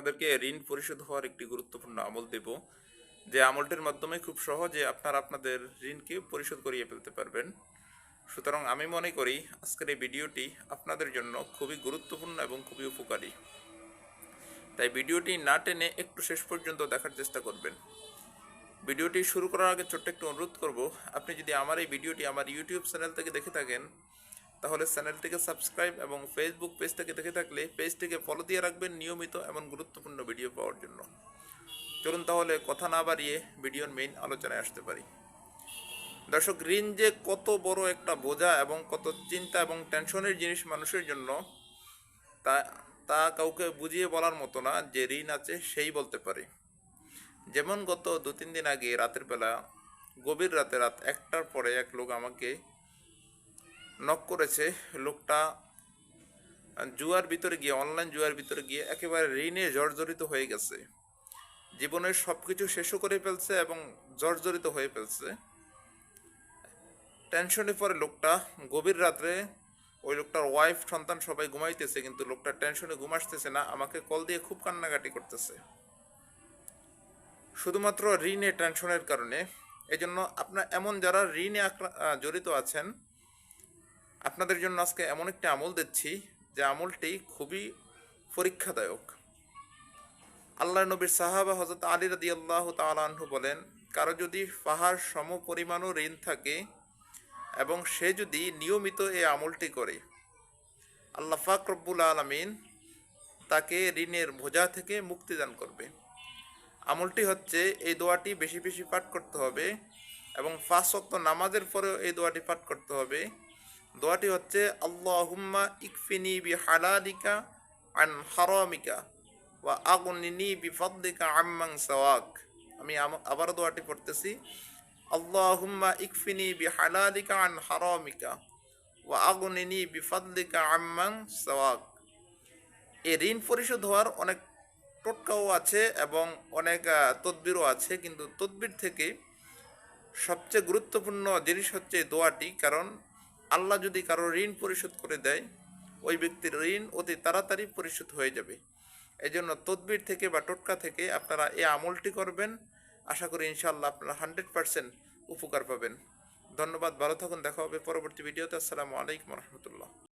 আপনাদেরকে ঋণ পরিশোধ হওয়ার একটি গুরুত্বপূর্ণ আমল দেব, যে আমলটির মাধ্যমে খুব সহজে আপনারা আপনাদের ঋণকে পরিশোধ করিয়ে ফেলতে পারবেন। সুতরাং আমি মনে করি আজকের এই ভিডিওটি আপনাদের জন্য খুবই গুরুত্বপূর্ণ এবং খুবই উপকারী। তাই ভিডিওটি না টেনে একটু শেষ পর্যন্ত দেখার চেষ্টা করবেন। ভিডিওটি শুরু করার আগে ছোট্ট একটু অনুরোধ করব, আপনি যদি আমার এই ভিডিওটি আমার ইউটিউব চ্যানেল থেকে দেখে থাকেন তাহলে চ্যানেলটিকে সাবস্ক্রাইব এবং ফেসবুক পেজ থেকে দেখে থাকলে পেজটিকে ফলো দিয়ে রাখবেন নিয়মিত এমন গুরুত্বপূর্ণ ভিডিও পাওয়ার জন্য। চলুন তাহলে কথা না বাড়িয়ে ভিডিওর মেইন আলোচনায় আসতে পারি। দর্শক, ঋণ যে কত বড় একটা বোঝা এবং কত চিন্তা এবং টেনশনের জিনিস মানুষের জন্য, তা তা কাউকে বুঝিয়ে বলার মতো না যে ঋণ আছে সেই বলতে পারে। যেমন গত দু তিন দিন আগে রাতের বেলা, গভীর রাতে রাত একটার পরে এক লোক আমাকে নক করেছে, লোকটা জুয়ার ভিতরে গিয়ে অনলাইন জুয়ার ভিতরে গিয়ে একেবারে ঋণে জর্জরিত হয়ে গেছে। জীবনের সব কিছু শেষও করে ফেলছে এবং জর্জরিত হয়ে ফেলছে। টেনশনে পরে লোকটা, গভীর রাত্রে ওই লোকটার ওয়াইফ সন্তান সবাই ঘুমাইতেছে, কিন্তু লোকটা টেনশনে ঘুমাসতেছে না, আমাকে কল দিয়ে খুব কান্নাকাটি করতেছে। শুধুমাত্র ঋণে টেনশনের কারণে। এজন্য আপনার এমন যারা ঋণে জড়িত আছেন আপনাদের জন্য আজকে এমন একটি আমল দিচ্ছি যে আমলটি খুবই পরীক্ষাদায়ক। আল্লাহ নবীর সাহাবা হজরত আলী রাদি আল্লাহ তালাহু বলেন, কারও যদি পাহাড় সম পরিমাণও ঋণ থাকে এবং সে যদি নিয়মিত এই আমলটি করে, আল্লাহ ফাক রব্বুল আলমিন তাকে ঋণের বোঝা থেকে মুক্তি দান করবে। আমলটি হচ্ছে এই দোয়াটি বেশি বেশি পাঠ করতে হবে এবং ওয়াক্ত নামাজের পরেও এই দোয়াটি পাঠ করতে হবে। দোয়াটি হচ্ছে, আল্লাহুম্মা ইকফিনি বি হালালিকা আন হারামিকা ওয়া আগনিনি বি ফাদলিকা আম্মাং সাওয়াক। আমি আবারও দোয়াটি পড়তেছি, আল্লাহুম্মা ইকফিনি বি হালালিকা আন হারামিকা ওয়া আগনিনি বি আম্মাং সাওয়াক। এই ঋণ পরিশোধ হওয়ার অনেক টোটকাও আছে এবং অনেক তদবিরও আছে, কিন্তু তদবির থেকে সবচেয়ে গুরুত্বপূর্ণ জিনিস হচ্ছে দোয়াটি, কারণ আল্লাহ যদি কারও ঋণ পরিশোধ করে দেয়, ওই ব্যক্তির ঋণ অতি তাড়াতাড়ি পরিশোধ হয়ে যাবে। এই জন্য তদবির থেকে বা টোটকা থেকে আপনারা এই আমলটি করবেন। আশা করি ইনশাল্লাহ আপনারা হান্ড্রেড পারসেন্ট উপকার পাবেন। ধন্যবাদ, ভালো থাকুন, দেখা হবে পরবর্তী ভিডিওতে। আসসালামু আলাইকুম রহমতুল্লাহ।